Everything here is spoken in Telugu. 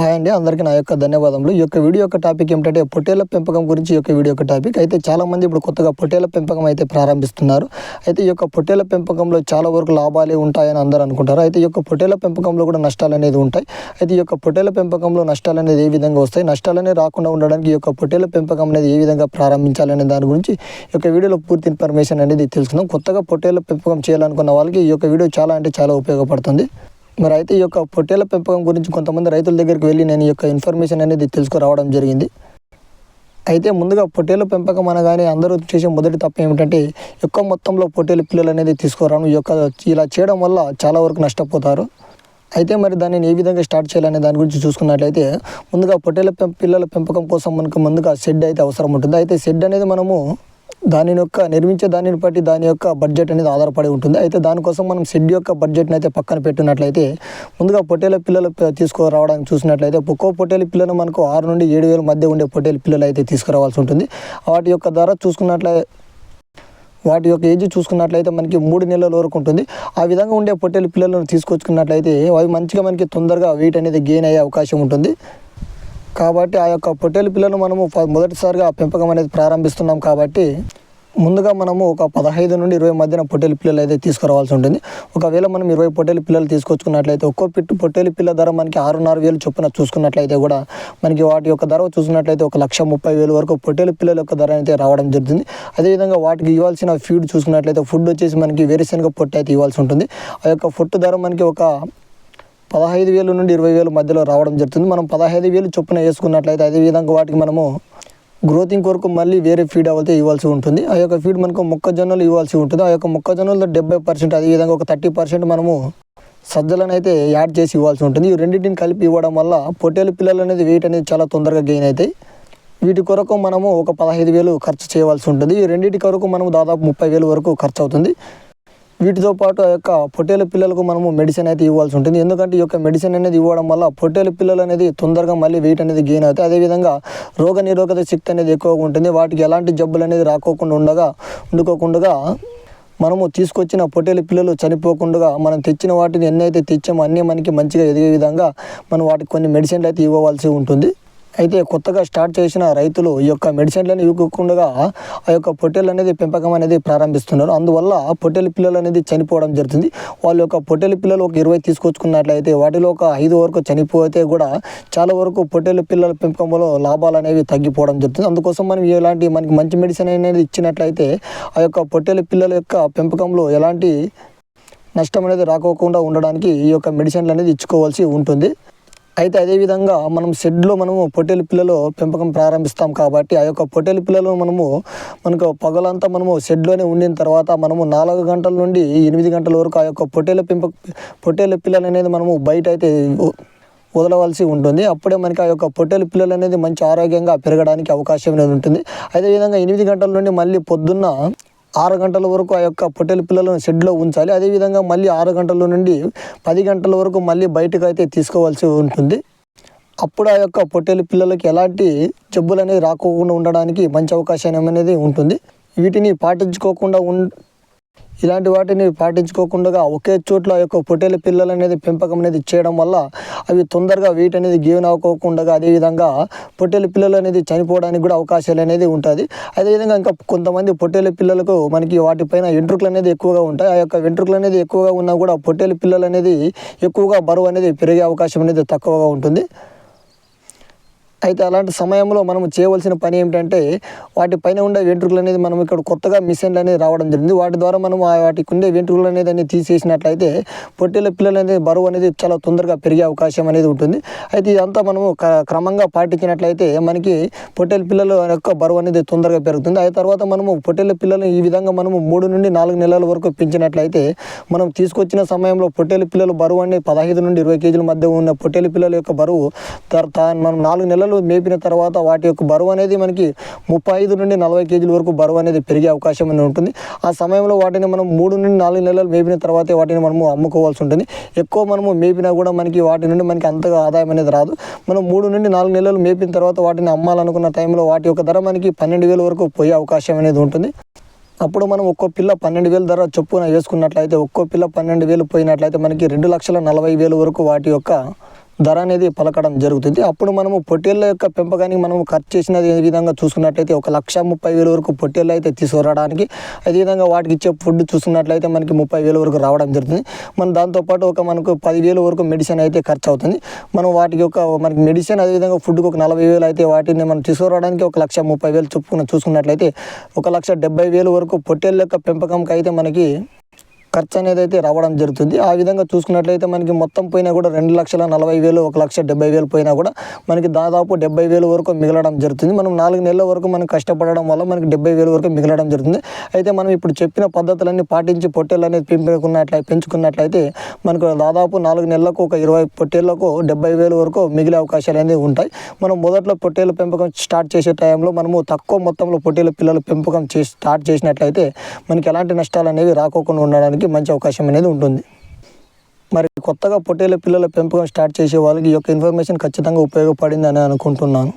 హాయ్ అండి అందరికీ నా యొక్క ధన్యవాదములు. ఈ యొక్క వీడియో యొక్క టాపిక్ ఏమిటంటే పొట్టేళ్ళ పెంపకం గురించి ఈ యొక్క వీడియో యొక్క టాపిక్. అయితే చాలా మంది ఇప్పుడు కొత్తగా పొట్టేళ్ళ పెంపకం అయితే ప్రారంభిస్తున్నారు. అయితే ఈ యొక్క పొట్టేళ్ళ పెంపకంలో చాలా వరకు లాభాలే ఉంటాయని అందరూ అనుకుంటారు. అయితే ఈ యొక్క పొట్టేళ్ళ పెంపకంలో కూడా నష్టాలు అనేది ఉంటాయి. అయితే ఈ యొక్క పొట్టేళ్ళ పెంపకంలో నష్టాలు అనేది ఏ విధంగా వస్తాయి? నష్టాలనే రాకుండా ఉండడానికి ఈ యొక్క పొట్టేళ్ళ పెంపకం అనేది ఏ విధంగా ప్రారంభించాలనే దాని గురించి ఈ యొక్క వీడియోలో పూర్తి ఇన్ఫర్మేషన్ అనేది తెలుసుకుందాం. కొత్తగా పొట్టేళ్ళ పెంపకం చేయాలనుకున్న వాళ్ళకి ఈ యొక్క వీడియో చాలా అంటే చాలా ఉపయోగపడుతుంది. మరి అయితే ఈ యొక్క పొట్టేల పెంపకం గురించి కొంతమంది రైతుల దగ్గరికి వెళ్ళి నేను ఈ యొక్క ఇన్ఫర్మేషన్ అనేది తెలుసుకురావడం జరిగింది. అయితే ముందుగా పొట్టేల పెంపకం అనగానే అందరూ చేసే మొదటి తప్పు ఏమిటంటే ఎక్కువ మొత్తంలో పొట్టేలు పిల్లలు అనేది తీసుకురాను ఈ యొక్క ఇలా చేయడం వల్ల చాలా వరకు నష్టపోతారు. అయితే మరి దానిని ఏ విధంగా స్టార్ట్ చేయాలనే దాని గురించి చూసుకున్నట్లయితే ముందుగా పొట్టేల పెం పిల్లల పెంపకం కోసం మనకు ముందుగా షెడ్ అయితే అవసరం ఉంటుంది. అయితే షెడ్ అనేది మనము దాని యొక్క నిర్మించే దానిని బట్టి దాని యొక్క బడ్జెట్ అనేది ఆధారపడి ఉంటుంది. అయితే దానికోసం మనం షెడ్ యొక్క బడ్జెట్ని అయితే పక్కన పెట్టినట్లయితే ముందుగా పొట్టేల పిల్లలు తీసుకురావడానికి చూసినట్లయితే ఒక్కో పొట్టేల పిల్లలు మనకు ఆరు నుండి ఏడు వేల మధ్య ఉండే పొట్టేల పిల్లలు అయితే తీసుకురావాల్సి ఉంటుంది. వాటి యొక్క ధర చూసుకున్నట్లయితే వాటి యొక్క ఏజ్ చూసుకున్నట్లయితే మనకి మూడు నెలల వరకు ఉంటుంది. ఆ విధంగా ఉండే పొట్టేలు పిల్లలను తీసుకొచ్చుకున్నట్లయితే అవి మంచిగా మనకి తొందరగా వెయిట్ అనేది గెయిన్ అయ్యే అవకాశం ఉంటుంది. కాబట్టి ఆ యొక్క పొట్టేలు పిల్లలు మనము మొదటిసారిగా పెంపకం అనేది ప్రారంభిస్తున్నాం కాబట్టి ముందుగా మనము ఒక పదహైదు నుండి ఇరవై మధ్యన పొట్టేలు పిల్లలు అయితే తీసుకురావాల్సి ఉంటుంది. ఒకవేళ మనం ఇరవై పొట్టేలు పిల్లలు తీసుకొచ్చుకున్నట్లయితే ఒక్కో పిట్టు పొట్టేలు పిల్ల ధర మనకి ఆరున్నర వేలు చొప్పున చూసుకున్నట్లయితే కూడా మనకి వాటి యొక్క ధర చూసుకున్నట్లయితే ఒక లక్ష ముప్పై వేలు వరకు పొట్టేలు పిల్లల యొక్క ధర అయితే రావడం జరుగుతుంది. అదేవిధంగా వాటికి ఇవ్వాల్సిన ఫీడ్ చూసుకున్నట్లయితే ఫుడ్ వచ్చేసి మనకి వేరుశనగ పొట్టు అయితే ఇవ్వాల్సి ఉంటుంది. ఆ యొక్క ఫుడ్ ధర మనకి ఒక పదహైదు వేలు నుండి ఇరవై వేలు మధ్యలో రావడం జరుగుతుంది. మనం పదహైదు వేలు చొప్పున వేసుకున్నట్లయితే అదేవిధంగా వాటికి మనము గ్రోతింగ్ కొరకు మళ్ళీ వేరే ఫీడ్ అయితే ఇవ్వాల్సి ఉంటుంది. ఆ యొక్క ఫీడ్ మనకు మొక్కజొన్నలు ఇవ్వాల్సి ఉంటుంది. ఆ యొక్క మొక్కజొన్నలో డెబ్బై పర్సెంట్ అదేవిధంగా ఒక థర్టీ పర్సెంట్ మనము సజ్జలను అయితే యాడ్ చేసి ఇవ్వాల్సి ఉంటుంది. ఈ రెండింటిని కలిపి ఇవ్వడం వల్ల పొట్టేలు పిల్లలు అనేది వెయిట్ అనేది చాలా తొందరగా గెయిన్ అవుతాయి వీటి కొరకు మనము ఒక పదహైదు వేలు ఖర్చు చేయవలసి ఉంటుంది. ఈ రెండింటి కొరకు మనము దాదాపు ముప్పై వేలు వరకు ఖర్చు అవుతుంది. వీటితో పాటు ఆ యొక్క పొట్టేలు పిల్లలకు మనము మెడిసిన్ అయితే ఇవ్వాల్సి ఉంటుంది. ఎందుకంటే ఈ యొక్క మెడిసిన్ అనేది ఇవ్వడం వల్ల పొట్టేలు పిల్లలు అనేది తొందరగా మళ్ళీ వెయిట్ అనేది గెయిన్ అవుతాయి. అదేవిధంగా రోగ నిరోధక శక్తి అనేది ఎక్కువగా ఉంటుంది. వాటికి ఎలాంటి జబ్బులు అనేది రాకోకుండా ఉండగా ఉండుకోకుండా మనము తీసుకొచ్చిన పొట్టేలు పిల్లలు చనిపోకుండా మనం తెచ్చిన వాటిని ఎన్నైతే తెచ్చామో అన్నీ మనకి మంచిగా ఎదిగే విధంగా మనం వాటికి కొన్ని మెడిసిన్లు అయితే ఇవ్వవలసి ఉంటుంది. అయితే కొత్తగా స్టార్ట్ చేసిన రైతులు ఈ యొక్క మెడిసిన్లను ఇవ్వకుండా ఆ యొక్క పొట్టెలు అనేది పెంపకం అనేది ప్రారంభిస్తున్నారు. అందువల్ల పొట్టేలు పిల్లలు అనేది చనిపోవడం జరుగుతుంది. వాళ్ళ యొక్క పొట్టేలు పిల్లలు ఒక ఇరవై తీసుకొచ్చుకున్నట్లయితే వాటిలో ఒక ఐదు వరకు చనిపోతే కూడా చాలా వరకు పొట్టెలు పిల్లల పెంపకంలో లాభాలు అనేవి తగ్గిపోవడం జరుగుతుంది. అందుకోసం మనం ఎలాంటి మనకి మంచి మెడిసిన్ అనేది ఇచ్చినట్లయితే ఆ యొక్క పొట్టేలు పిల్లల యొక్క పెంపకంలో ఎలాంటి నష్టం అనేది రాకోకుండా ఉండడానికి ఈ యొక్క మెడిసిన్లు అనేది ఇచ్చుకోవాల్సి ఉంటుంది. అయితే అదేవిధంగా మనం షెడ్లో మనము పొట్టేలు పిల్లలు పెంపకం ప్రారంభిస్తాం కాబట్టి ఆ యొక్క పొట్టేలు పిల్లలు మనము మనకు పగలంతా మనము షెడ్లోనే ఉండిన తర్వాత మనము నాలుగు గంటల నుండి ఎనిమిది గంటల వరకు ఆ యొక్క పొట్టేల పెంప పొట్టేల పిల్లలు అనేది మనము బయట అయితే వదలవలసి ఉంటుంది. అప్పుడే మనకి ఆ యొక్క పొట్టేలు పిల్లలు అనేది మంచి ఆరోగ్యంగా పెరగడానికి అవకాశం అనేది ఉంటుంది. అదేవిధంగా ఎనిమిది గంటల నుండి మళ్ళీ పొద్దున్న ఆరు గంటల వరకు ఆ యొక్క పొట్టెలు పిల్లలను షెడ్లో ఉంచాలి. అదేవిధంగా మళ్ళీ ఆరు గంటల నుండి పది గంటల వరకు మళ్ళీ బయటకు అయితే తీసుకోవాల్సి ఉంటుంది. అప్పుడు ఆ యొక్క పొట్టేలు పిల్లలకి ఎలాంటి జబ్బులు అనేది రాకోకుండా ఉండడానికి మంచి అవకాశం అనేది ఉంటుంది. వీటిని పాటించుకోకుండా ఉన్ ఇలాంటి వాటిని పాటించుకోకుండా ఒకే చోట్ల ఆ యొక్క పొట్టేల పిల్లలు అనేది పెంపకం అనేది చేయడం వల్ల అవి తొందరగా వెయిట్ అనేది గెయిన్ అవ్వకోకుండా అదేవిధంగా పొట్టేల పిల్లలు అనేది చనిపోవడానికి కూడా అవకాశాలు అనేది ఉంటుంది. అదేవిధంగా ఇంకా కొంతమంది పొట్టేల పిల్లలకు మనకి వాటిపైన వెంట్రుకలు అనేది ఎక్కువగా ఉంటాయి. ఆ యొక్క వెంట్రుకలు అనేది ఎక్కువగా ఉన్నా కూడా పొట్టేల పిల్లలు అనేది ఎక్కువగా బరువు అనేది పెరిగే అవకాశం అనేది తక్కువగా ఉంటుంది. అయితే అలాంటి సమయంలో మనం చేయవలసిన పని ఏమిటంటే వాటి పైన ఉండే వెంట్రుకలు అనేది మనం ఇక్కడ కొత్తగా మిషన్లు అనేది రావడం జరిగింది. వాటి ద్వారా మనం ఆ వాటికి ఉండే వెంట్రుకలు అనేది అన్ని తీసేసినట్లయితే పొట్టేల పిల్లలు అనేది బరువు అనేది చాలా తొందరగా పెరిగే అవకాశం అనేది ఉంటుంది. అయితే ఇదంతా మనము క- క్రమంగా పాటించినట్లయితే మనకి పొట్టేల పిల్లల యొక్క బరువు అనేది తొందరగా పెరుగుతుంది. ఆ తర్వాత మనము పొట్టేల పిల్లలు ఈ విధంగా మనము మూడు నుండి నాలుగు నెలల వరకు పెంచినట్లయితే మనం తీసుకొచ్చిన సమయంలో పొట్టేల పిల్లలు బరువు అనేది పదహైదు నుండి ఇరవై కేజీల మధ్య ఉన్న పొట్టేల పిల్లల యొక్క బరువు తర్వాత మనం నాలుగు నెలలు మేపిన తర్వాత వాటి యొక్క బరువు అనేది మనకి ముప్పై ఐదు నుండి నలభై కేజీల వరకు బరువు అనేది పెరిగే అవకాశం అనేది ఉంటుంది. ఆ సమయంలో వాటిని మనం మూడు నుండి నాలుగు నెలలు మేపిన తర్వాతే వాటిని మనము అమ్ముకోవాల్సి ఉంటుంది. ఎక్కువ మనము మేపినా కూడా మనకి వాటి నుండి మనకి అంతగా ఆదాయం అనేది రాదు. మనం మూడు నుండి నాలుగు నెలలు మేపిన తర్వాత వాటిని అమ్మాలనుకున్న టైంలో వాటి యొక్క ధర మనకి పన్నెండు వేల వరకు పోయే అవకాశం అనేది ఉంటుంది. అప్పుడు మనం ఒక్కో పిల్ల పన్నెండు వేల ధర చొప్పున వేసుకున్నట్లయితే ఒక్కో పిల్ల పన్నెండు వేలు పోయినట్లయితే మనకి రెండు లక్షల నలభై వేలు వరకు వాటి యొక్క ధర అనేది పలకడం జరుగుతుంది. అప్పుడు మనము పొట్టేళ్ళ యొక్క పెంపకానికి మనం ఖర్చు చేసినది ఏ విధంగా చూసుకున్నట్లయితే ఒక లక్ష ముప్పై వేల వరకు పొట్టేళ్ళు అయితే తీసుకురావడానికి అదేవిధంగా వాటికి ఇచ్చే ఫుడ్ చూసుకున్నట్లయితే మనకి ముప్పై వేల వరకు రావడం జరుగుతుంది. మనం దాంతోపాటు ఒక మనకు పదివేల వరకు మెడిసిన్ అయితే ఖర్చు అవుతుంది. మనం వాటికి ఒక మనకి మెడిసిన్ అదేవిధంగా ఫుడ్కి ఒక నలభై వేలు అయితే వాటిని మనం తీసుకురావడానికి ఒక లక్ష ముప్పై వేలు చొప్పున చూసుకున్నట్లయితే ఒక లక్ష డెబ్బై వేలు వరకు పొట్టేళ్ళ యొక్క పెంపకంకి అయితే మనకి ఖర్చు అనేది అయితే రావడం జరుగుతుంది. ఆ విధంగా చూసుకున్నట్లయితే మనకి మొత్తం పోయినా కూడా రెండు లక్షల నలభై వేలు ఒక లక్ష డెబ్బై వేలు పోయినా కూడా మనకి దాదాపు డెబ్బై వేలు వరకు మిగలడం జరుగుతుంది. మనం నాలుగు నెలల వరకు మనం కష్టపడడం వల్ల మనకి డెబ్బై వేలు వరకు మిగలడం జరుగుతుంది. అయితే మనం ఇప్పుడు చెప్పిన పద్ధతులన్నీ పాటించి పొట్టేలు అనేది పెంపుకున్నట్లయితే పెంచుకున్నట్లయితే మనకు దాదాపు నాలుగు నెలలకు ఒక ఇరవై పొట్టేళ్ళకు డెబ్బై వేలు వరకు మిగిలే అవకాశాలు అనేవి ఉంటాయి. మనం మొదట్లో పొట్టేళ్ళ పెంపకం స్టార్ట్ చేసే టైంలో మనము తక్కువ మొత్తంలో పొట్టేళ్ళ పిల్లల పెంపకం చేసి స్టార్ట్ చేసినట్లయితే మనకి ఎలాంటి నష్టాలు అనేవి రాకోకుండా ఉండడానికి మంచి అవకాశం అనేది ఉంటుంది. మరి కొత్తగా పొట్టేళ్ళ పిల్లల పెంపకం స్టార్ట్ చేసే వాళ్ళకి ఈ యొక్క ఇన్ఫర్మేషన్ ఖచ్చితంగా ఉపయోగపడిందని అనుకుంటున్నాను.